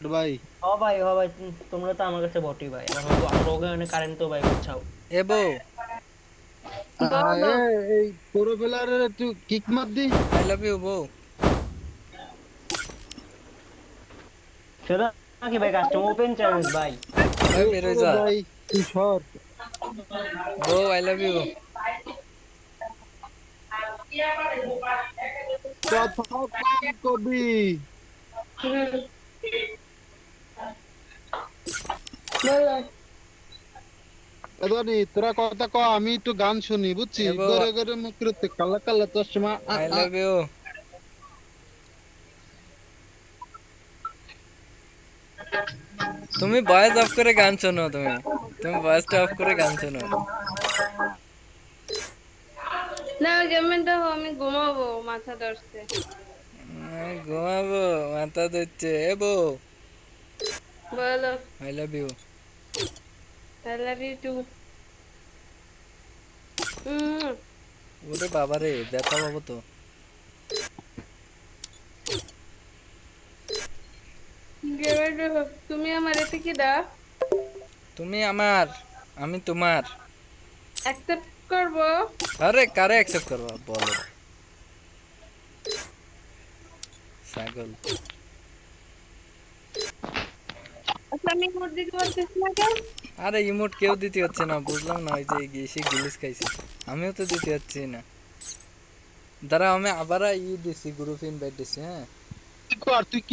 ভাই ও ভাই ও ভাই তোমরা তো আমার কাছে বটি ভাই আমার ওখানে কারেন্ট তো ভাই বুঝছাও এবো এই পুরো প্লেয়ারের তুই কিক মার দি আই লাভ ইউ বউ সেটা নাকি ভাই কাস্টম ওপেন চ্যালেঞ্জ ভাই ভাই বেরোয় যা ভাই তুই সর বউ আই লাভ ইউ কবি এদানি তোরা কথা ক আমি একটু গান শুনি করে করে মুখ করতে Kala Kala Chashma I ah. Love you. তুমি ভয়েস অফ করে গান শোনো তুমি। তুমি ভয়েসটা অফ করে গান শোনো। না আমি ঘুমাবো মাথা ধরছে। ঘুমাবো মাথা ধরছে। এ বউ। বলো। I love you I love you too ওরে বাবা রে ব্যথা পাবো তো। তুমি আমার এতে কি দা তুমি আমার আমি তোমার। অ্যাকসেপ্ট করব? আরে কারে অ্যাকসেপ্ট করবা? বলো। ছাগল। আমি ভোট দিতে পারতেছি না কেন? আরে ইমোট কেউ দিতে হচ্ছে না বুঝলাম না ওই যে এসে গিলিস খাইছে। আমিও তো দিতে হচ্ছি না। দাঁড়া আমি আবার ই দিছি গ্রুপ ইনভাইট দিছি হ্যাঁ। তুই